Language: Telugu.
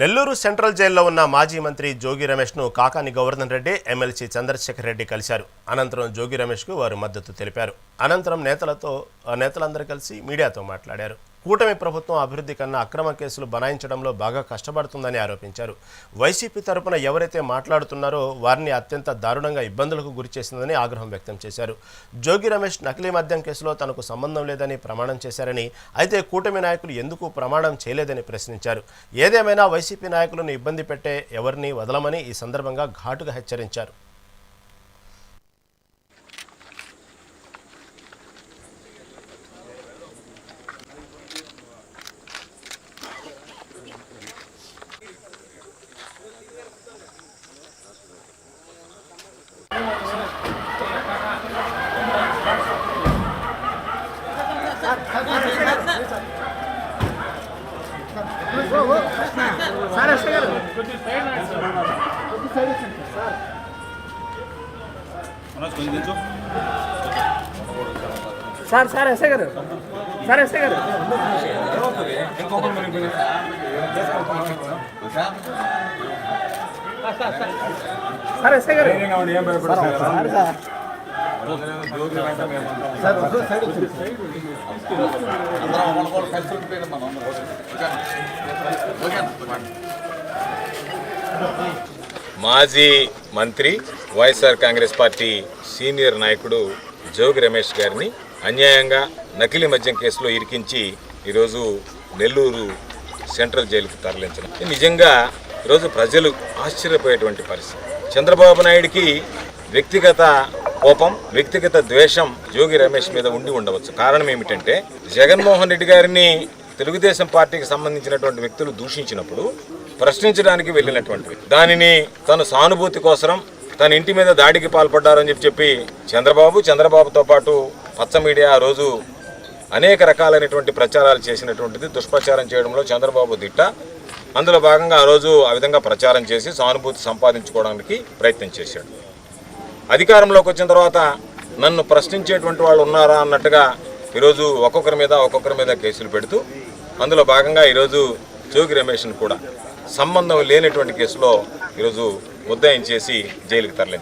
నెల్లూరు సెంట్రల్ జైల్లో ఉన్న మాజీ మంత్రి జోగి రమేష్ను కాకాని గోవర్ధన్ రెడ్డి ఎమ్మెల్సీ చంద్రశేఖర్ రెడ్డి కలిశారు. అనంతరం జోగి రమేష్కు వారు మద్దతు తెలిపారు. అనంతరం నేతలతో నేతలందరూ కలిసి మీడియాతో మాట్లాడారు. కూటమి ప్రభుత్వం అభివృద్ధి కన్నా అక్రమ కేసులు బనాయించడంలో బాగా కష్టపడుతుందని ఆరోపించారు. వైసీపీ తరపున ఎవరైతే మాట్లాడుతున్నారో వారిని అత్యంత దారుణంగా ఇబ్బందులకు గురిచేసిందని ఆగ్రహం వ్యక్తం చేశారు. జోగి రమేష్ నకిలీ మద్యం కేసులో తనకు సంబంధం లేదని ప్రమాణం చేశారని అయితే కూటమి నాయకులు ఎందుకు ప్రమాణం చేయలేదని ప్రశ్నించారు. ఏదేమైనా వైసీపీ నాయకులను ఇబ్బంది పెట్టే ఎవరిని వదలమని ఈ సందర్భంగా ఘాటుగా హెచ్చరించారు. మనోజ్ కొంచెం దించు సార్ సార్ ఎస్ఐ గారు. సార్ ఎస్ఐ గారు. సార్ ఎస్ఐ గారు మాజీ మంత్రి వైఎస్ఆర్ కాంగ్రెస్ పార్టీ సీనియర్ నాయకుడు జోగి రమేష్ గారిని అన్యాయంగా నకిలీ మద్యం కేసులో ఇరికించి ఈరోజు నెల్లూరు సెంట్రల్ జైలుకు తరలించడం నిజంగా ఈరోజు ప్రజలు ఆశ్చర్యపోయేటువంటి పరిస్థితి. చంద్రబాబు నాయుడికి వ్యక్తిగత కోపం వ్యక్తిగత ద్వేషం జోగి రమేష్ మీద ఉండి ఉండవచ్చు. కారణం ఏమిటంటే జగన్మోహన్ రెడ్డి గారిని తెలుగుదేశం పార్టీకి సంబంధించినటువంటి వ్యక్తులు దూషించినప్పుడు ప్రశ్నించడానికి వెళ్ళినటువంటి దానిని తను సానుభూతి కోసం తన ఇంటి మీద దాడికి పాల్పడ్డారని చెప్పి చెప్పి చంద్రబాబు చంద్రబాబుతో పాటు పచ్చ మీడియా ఆ రోజు అనేక రకాలైనటువంటి ప్రచారాలు చేసినటువంటిది దుష్ప్రచారం చేయడంలో చంద్రబాబు దిట్ట. అందులో భాగంగా ఆ రోజు ఆ విధంగా ప్రచారం చేసి సానుభూతి సంపాదించుకోవడానికి ప్రయత్నం చేశాడు. అధికారంలోకి వచ్చిన తర్వాత నన్ను ప్రశ్నించేటువంటి వాళ్ళు ఉన్నారా అన్నట్టుగా ఈరోజు ఒక్కొక్కరి మీద ఒక్కొక్కరి మీద కేసులు పెడుతూ అందులో భాగంగా ఈరోజు జోగి రమేష్ను కూడా సంబంధం లేనటువంటి కేసులో ఈరోజు ముద్దాయం చేసి జైలుకి తరలింది